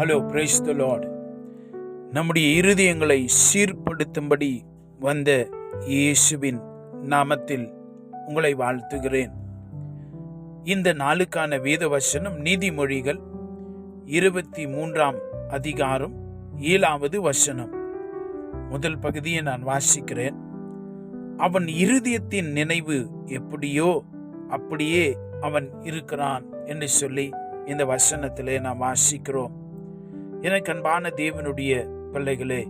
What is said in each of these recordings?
Hello brace த Lord நம்முடைய இருதயங்களை சீர்படுத்தும்படி வந்த இயேசுவின் நாமத்தில் உங்களை வாழ்த்துகிறேன். இந்த நாளுக்கான வேத வசனம் நீதிமொழிகள் இருபத்தி மூன்றாம் அதிகாரம் ஏழாவது வசனம். முதல் பகுதியை நான் வாசிக்கிறேன். அவன் இருதயத்தின் நினைவு எப்படியோ அப்படியே அவன் இருக்கிறான் என்று சொல்லி இந்த வசனத்திலே நாம் வாசிக்கிறோம். எனக்கு அன்பான தேவனுடைய பிள்ளைகளே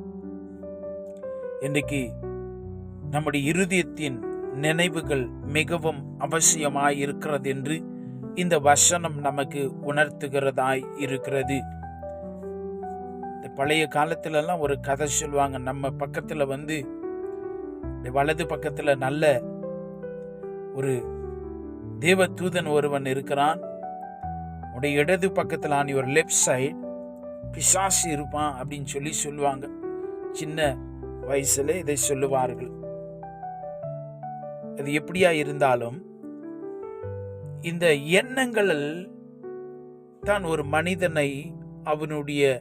இன்றைக்கு நம்முடைய இருதயத்தின் நினைவுகள் மிகவும் அவசியமாய் இருக்கிறது என்று இந்த வசனம் நமக்கு உணர்த்துகிறதாய் இருக்கிறது. இந்த பழைய காலத்திலலாம் ஒரு கதை சொல்லுவாங்க நம்ம பக்கத்தில் வந்து வலது பக்கத்தில் நல்ல ஒரு தேவ தூதன் ஒருவன் இருக்கிறான். உடைய இடது பக்கத்தில் ஆன் யுவர் லெஃப்ட் சைடு பிசாசு இருப்பான் அப்படின்னு சொல்லி சொல்லுவாங்க. சின்ன வயசுல இதை சொல்லுவார்கள். அது எப்படியா இருந்தாலும் இந்த எண்ணங்கள் தான் ஒரு மனிதனை அவனுடைய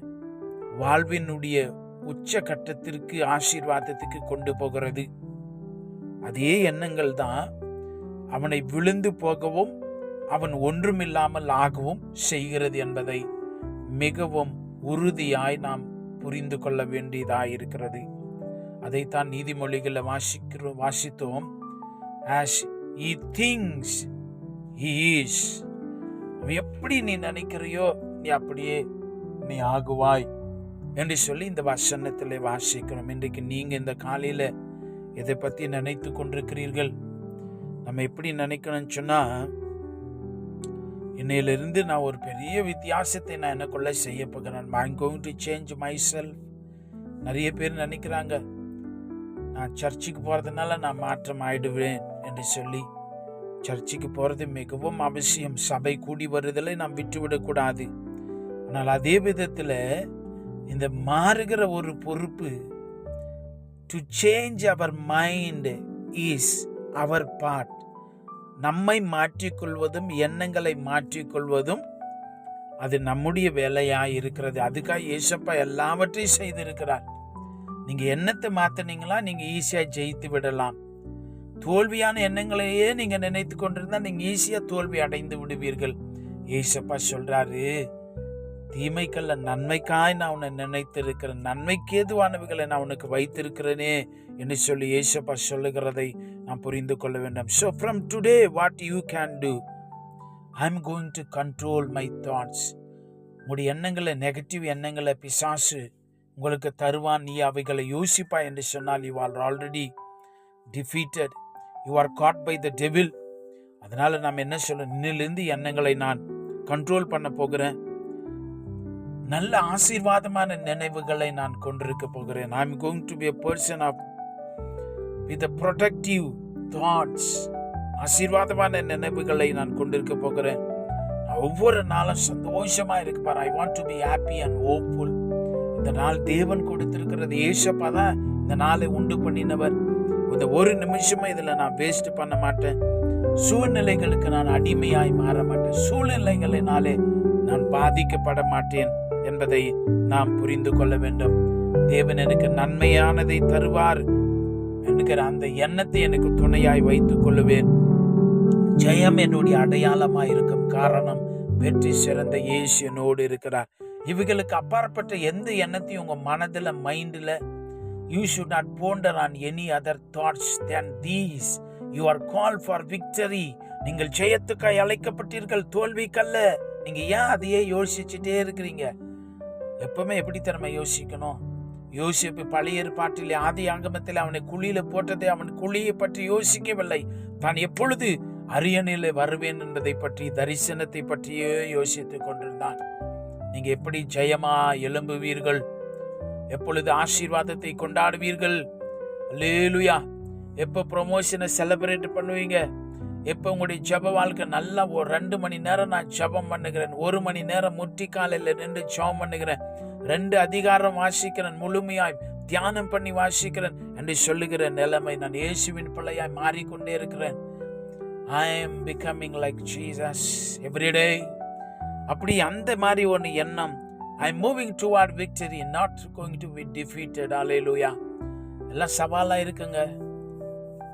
வாழ்வினுடைய உச்ச கட்டத்திற்கு ஆசீர்வாதத்துக்கு கொண்டு போகிறது. அதே எண்ணங்கள் தான் அவனை விழுந்து போகவும் அவன் ஒன்றுமில்லாமல் ஆகவும் செய்கிறது என்பதை மிகவும் உறுதியாய் நாம் புரிந்து கொள்ள வேண்டியதாக இருக்கிறது அதைத்தான் நீதிமொழிகளில் வாசிக்கிறோம் வாசித்தோம். ஆஸ் இ திங்ஸ் he எப்படி நீ நினைக்கிறியோ நீ அப்படியே நீ ஆகுவாய் என்று சொல்லி இந்த வசனத்தில் வாசிக்கிறோம். இன்றைக்கு நீங்க இந்த காலையில எதை பத்தி நினைத்து கொண்டிருக்கிறீர்கள்? நம்ம எப்படி நினைக்கணும்னு சொன்னா இன்னையிலிருந்து நான் ஒரு பெரிய வித்தியாசத்தை நான் எனக்குள்ள செய்ய போகிறேன்? I'm going to change myself நிறைய பேர் நினைக்கிறாங்க நான் சர்ச்சுக்கு போகிறதுனால நான் மாற்றம் ஆயிடுவேன் என்று சொல்லி சர்ச்சுக்கு போகிறது மிகவும் அவசியம். சபை கூடி வருதலை நாம் விட்டுவிடக்கூடாது ஆனால் அதே விதத்தில் இந்த மாறுகிற ஒரு பொறுப்பு to change our mind is our part நம்மை மாற்றிக்கொள்வதும் எண்ணங்களை மாற்றிக்கொள்வதும் அது நம்முடைய வேலையாக இருக்கிறது அதுக்காக ஏசப்பா எல்லாவற்றையும் செய்திருக்கிறார். நீங்கள் எண்ணத்தை மாற்றினீங்களா நீங்கள் ஈஸியாக ஜெயித்து விடலாம். தோல்வியான எண்ணங்களையே நீங்கள் நினைத்து கொண்டிருந்தால் நீங்கள் ஈஸியாக தோல்வி அடைந்து விடுவீர்கள். ஏசப்பா சொல்கிறாரு தீமைக்கல்ல நன்மைக்காய் நான் உன்னை நினைத்திருக்கிறேன். நன்மைக்கு ஏதுவானவைகளை நான் உனக்கு வைத்திருக்கிறேனே என்று சொல்லி ஏசப்பா சொல்லுகிறதை நாம் புரிந்து கொள்ள வேண்டும். So from today what you can do I am going to control my thoughts உங்களுடைய எண்ணங்களை நெகட்டிவ் எண்ணங்களை பிசாசு உங்களுக்கு தருவான். நீ அவைகளை யோசிப்பா என்று சொன்னால் you are already defeated you are caught by the devil அதனால் நாம் என்ன சொல்ல இன்னிலிருந்து எண்ணங்களை நான் கண்ட்ரோல் பண்ண போகிறேன். நல்ல ஆசீர்வாதமான நினைவுகளை நான் கொண்டிருக்க போகிறேன். I am going to be a person of with productive thoughts ஆசீர்வாதமான நினைவுகளை நான் கொண்டிருக்க போகிறேன். ஒவ்வொரு நாளும் சந்தோஷமா இருக்கு பாரு I want to be happy and hopeful இந்த நாள் தேவன் கொடுத்திருக்கிறது. ஏசப்பா தான் இந்த நாளை உண்டு பண்ணினவர். இந்த ஒரு நிமிஷமும் இதில் நான் வேஸ்ட் பண்ண மாட்டேன். சூழ்நிலைகளுக்கு நான் அடிமையாய் மாற மாட்டேன். சூழ்நிலைகளினாலே நான் பாதிக்கப்பட மாட்டேன். என்பதை நாம் புரிந்து கொள்ள வேண்டும். தேவன் எனக்கு நன்மையானதை தருவார் என்கிற அந்த எண்ணத்தை எனக்கு துணையாய் வைத்துக் கொள்ளுவேன். ஜெயம் என்னுடைய அடையாளமாய் இருக்கும் காரணம் வெற்றி சிறந்த இயேசு என்னோடு இருக்கிறார். இவைகளுக்கு அப்பாற்பட்ட எந்த எண்ணத்தையும் உங்க மனதில் மைண்டில் you should not ponder on any other thoughts than these you are call for victory நீங்கள் ஜெயத்துக்காய் அழைக்கப்பட்டீர்கள் தோல்விக்கல்ல நீங்க ஏன் அதையே யோசிச்சுட்டே இருக்கிறீங்க? எப்பவுமே எப்படி யோசிக்கணும்? யோசிப்பு பழைய ஏற்பாட்டில் ஆதி ஆங்கமத்தில் அவனை குழியில போட்டதை அவன் குழியை பற்றி யோசிக்கவில்லை. தான் எப்பொழுது அரியணையில் வருவேன் என்பதை பற்றி தரிசனத்தை பற்றியே யோசித்துக் கொண்டிருந்தான். நீங்க எப்படி ஜெயமா எழும்புவீர்கள்? எப்பொழுது ஆசீர்வாதத்தை கொண்டாடுவீர்கள்? லேலுயா எப்போ ப்ரொமோஷனை செலிப்ரேட் பண்ணுவீங்க? இப்போ உங்களுடைய ஜெப வாழ்க்கை நல்லா ஒரு ரெண்டு மணி நேரம் நான் ஜெபம் பண்ணுகிறேன். ஒரு மணி நேரம் முட்டி காலையில் நின்று ஜெபம் பண்ணுகிறேன். ரெண்டு அதிகாரம் வாசிக்கிறேன் முழுமையாய் தியானம் பண்ணி வாசிக்கிறேன் என்று சொல்லுகிற நிலைமை நான் இயேசுவின் பிள்ளையாய் மாறிக்கொண்டே இருக்கிறேன். I am becoming like Jesus everyday அப்படி அந்த மாதிரி ஒன்று எண்ணம். I moving toward victory not going to be defeated அலையலூயா எல்லாம் சவாலாக இருக்குங்க.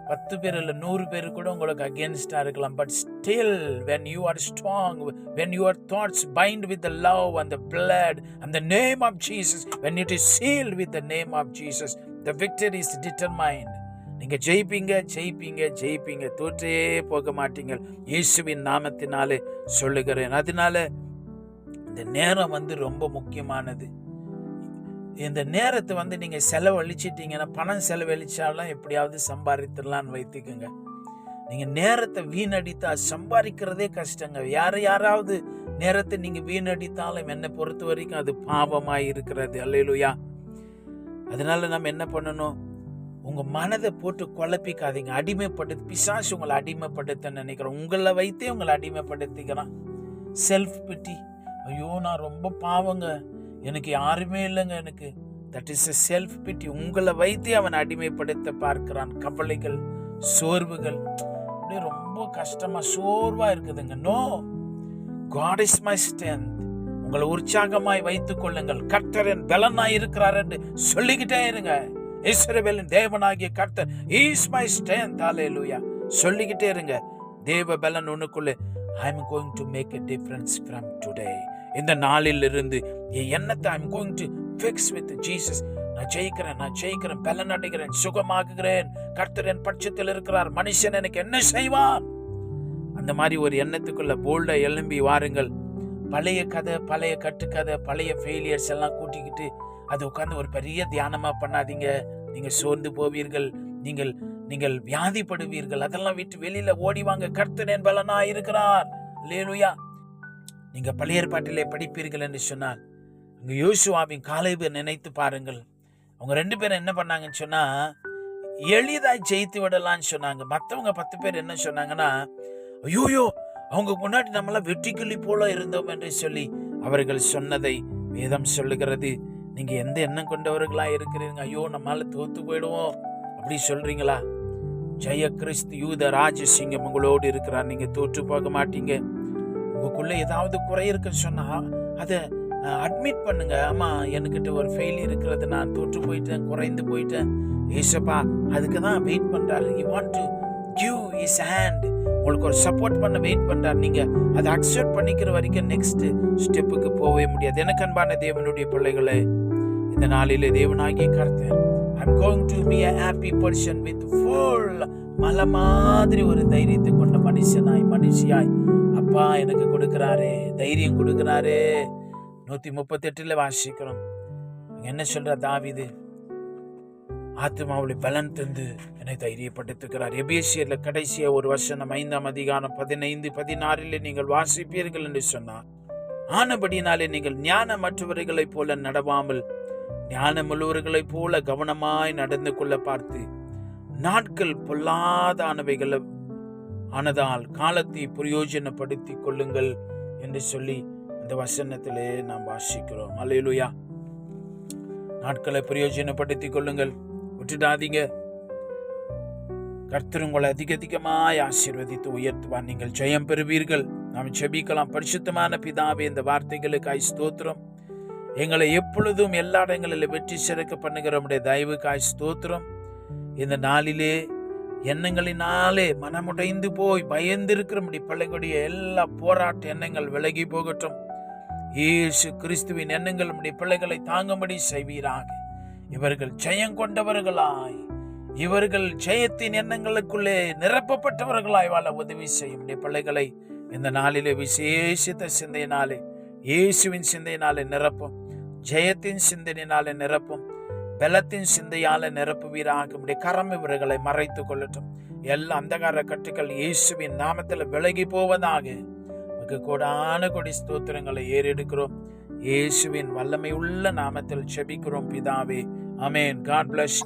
பத்து பேர் இல்லை நூறு பேர் கூட உங்களுக்கு அகேன்ஸ்டாக இருக்கலாம். But still when you are strong when your thoughts bind with the love and blood அந்த name of Jesus when it is sealed with the name of Jesus the victory is determined நீங்கள் ஜெயிப்பீங்க ஜெயிப்பீங்க ஜெயிப்பீங்க. தோற்றே போக மாட்டீங்க. இயேசுவின் நாமத்தினாலே சொல்லுகிறேன். அதனால இந்த நேரம் வந்து ரொம்ப முக்கியமானது. இந்த நேரத்தை வந்து நீங்கள் செலவழிச்சிட்டீங்கன்னா பணம் செலவழிச்சாலும் எப்படியாவது சம்பாதித்துடலான்னு வைத்துக்கோங்க. நீங்கள் நேரத்தை வீணடித்தா சம்பாதிக்கிறதே கஷ்டங்க. யார் யாராவது நேரத்தை நீங்கள் வீணடித்தாலும் என்னை பொறுத்த வரைக்கும் அது பாவமாக இருக்கிறது. அல்லையிலுயா அதனால நம்ம என்ன பண்ணணும்? உங்கள் மனதை போட்டு குழப்பிக்காதீங்க. அடிமைப்படுத்து பிசாசு உங்களை அடிமைப்படுத்த நினைக்கிறோம். உங்களை வைத்தே உங்களை அடிமைப்படுத்திக்கிறான். செல்ஃப் பிட்டி ஐயோ நான் ரொம்ப பாவங்க. எனக்கு யாருமே இல்லைங்க எனக்கு. That is a self pity உங்களை வைத்து அவன் அடிமைப்படுத்த பார்க்கிறான். கவலைகள் சோர்வுகள். அப்படியே ரொம்ப கஷ்டமாக சோர்வாக இருக்குதுங்க. No God is my strength உங்களை உற்சாகமாய் வைத்துக் கொள்ளுங்கள். கர்த்தரன் பலனாய் இருக்கிறார் என்று சொல்லிக்கிட்டே இருங்க. இஸ்ரவேலின் தேவனாகிய கர்த்தர் இஸ் மை ஸ்ட்ரென்த் லூயா சொல்லிக்கிட்டே இருங்க. தேவ பலன் உனக்குள்ளே. I am going to make a difference from today இந்த நாளில் இருந்து என் எண்ணத்தை I'm going to fix with Jesus நான் ஜெயிக்கிறேன் நான் ஜெயிக்கிறேன் பலன் அடைகிறேன் சுகமாக்குகிறேன் கர்த்தர் என் பட்சத்தில் இருக்கிறார் மனுஷன் எனக்கு என்ன செய்வான் அந்த மாதிரி ஒரு எண்ணத்துக்குள்ள போல்டா எழும்பி வாருங்கள். பழைய கதை பழைய கட்டுக்கதை பழைய ஃபெயிலியர்ஸ் எல்லாம் கூட்டிக்கிட்டு அது உட்காந்து ஒரு பெரிய தியானமா பண்ணாதீங்க. நீங்க சோர்ந்து போவீர்கள். நீங்கள் நீங்கள் வியாதிப்படுவீர்கள். அதெல்லாம் விட்டு வெளியில ஓடிவாங்க கர்த்தர் என் பலனா இருக்கிறார். லேலுயா நீங்கள் பழைய ஏற்பாட்டிலே படிப்பீர்கள் என்று சொன்னால் அங்கே யோசுவாவின் காலைவை நினைத்து பாருங்கள். அவங்க ரெண்டு பேரும் என்ன பண்ணாங்கன்னு சொன்னால் எளிதாய் ஜெயித்து விடலாம்னு சொன்னாங்க. மற்றவங்க பத்து பேர் என்ன சொன்னாங்கன்னா ஐயோயோ அவங்க முன்னாடி நம்மளாம் வெற்றிக்கிளி போல இருந்தோம் என்று சொல்லி அவர்கள் சொன்னதை வேதம் சொல்லுகிறது. நீங்கள் எந்த எண்ணம் கொண்டவர்களா இருக்கிறீங்க? ஐயோ நம்மளால் தோத்து போயிடுவோம். அப்படி சொல்றீங்களா? ஜெய கிறிஸ்து யூத ராஜசிங்கம் உங்களோடு இருக்கிறார். நீங்கள் தோற்று போக மாட்டீங்க. உங்களுக்குள்ள ஏதாவது குறை இருக்குன்னு சொன்னா அதை அட்மிட் பண்ணுங்க. ஆமா என்கிட்ட ஒரு ஃபெயில் இருக்கிறது. நான் தோற்று போயிட்டேன் குறைந்து போயிட்டேன். ஏசப்பா அதுக்கு தான் வெயிட் பண்றாரு. You want to give his hand உங்களுக்கு ஒரு சப்போர்ட் பண்ண வெயிட் பண்றாரு. நீங்க அதை அக்செப்ட் பண்ணிக்கிற வரைக்கும் நெக்ஸ்ட் ஸ்டெப்புக்கு போகவே முடியாது. எனக்கு அன்பான தேவனுடைய பிள்ளைகளே இந்த நாளிலே தேவனாகிய கருத்து I'm going to be a happy person with full மலை மாதிரி ஒரு தைரியத்தை கொண்ட மனுஷனாய் மனுஷியாய் அப்பா எனக்கு கொடுக்கிறாரே தைரியம் கொடுக்கிறாரே. நூத்தி முப்பத்தி எட்டுல வாசிக்கிறோம். என்ன சொல்ற தாவிது? ஆத்மாவுடைய பலன் தந்து என்னை தைரியப்படுத்துகிறார். எபேசியர்ல கடைசியாக ஒரு வசனம் ஐந்தாம் அதிகாரம் பதினைந்து பதினாறில் நீங்கள் வாசிப்பீர்கள் என்று சொன்னார். ஆனபடினாலே நீங்கள் ஞான மற்றவர்களைப் போல நடவாமல் ஞானமுள்ளவர்களைப் போல கவனமாய் நடந்து கொள்ள பார்த்து நாட்கள் பொல்லாதானவைகளை ஆனதால் காலத்தை பிரயோஜனப்படுத்தி கொள்ளுங்கள் என்று சொல்லி அந்த வசனத்திலே நாம் வாசிக்கிறோம். அல்லையிலுயா நாட்களை பிரயோஜனப்படுத்திக் கொள்ளுங்கள். விட்டுடாதீங்க. கர்த்தர் உங்களை அதிக அதிகமாய் ஆசீர்வதித்து உயர்த்துவார். நீங்கள் ஜெயம் பெறுவீர்கள். நாம் செபிக்கலாம் பரிசுத்தமான பிதாவே இந்த வார்த்தைகளுக்காய் ஸ்தோத்திரம். எங்களை எப்பொழுதும் எல்லா இடங்களிலும் வெற்றி சிறக்க பண்ணுகிற உடைய தயவுக்காய் ஸ்தோத்திரம். இந்த நாளிலே எண்ணங்களினாலே மனமுடைந்து போய் பயந்திருக்கிறபடி நம்முடைய பிள்ளைகளுடைய எல்லா போராட்ட எண்ணங்கள் விலகி போகட்டும். இயேசு கிறிஸ்துவின் எண்ணங்கள் நம்முடைய பிள்ளைகளை தாங்கும்படி செய்வீராக. இவர்கள் ஜெயம் கொண்டவர்களாய். இவர்கள் ஜெயத்தின் எண்ணங்களுக்குள்ளே நிரப்பப்பட்டவர்களாய் வாழ உதவி செய்யும் நம்முடைய பிள்ளைகளை இந்த நாளிலே விசேஷித்த சிந்தையினாலே இயேசுவின் சிந்தையினாலே நிரப்பும். ஜெயத்தின் சிந்தனையினாலே நிரப்பும். பலத்தின் சிந்தையால நிரப்புவீராக உடைய கரம் இவர்களை மறைத்து கொள்ளட்டும். எல்லா அந்தகார கட்டுக்கள் இயேசுவின் நாமத்தில் விலகி போவதாக உமக்கு கொடி ஸ்தோத்திரங்களை ஏறெடுக்கிறோம். இயேசுவின் வல்லமை உள்ள நாமத்தில் செபிக்கிறோம் பிதாவே. அமேன் காட் பிளஸ்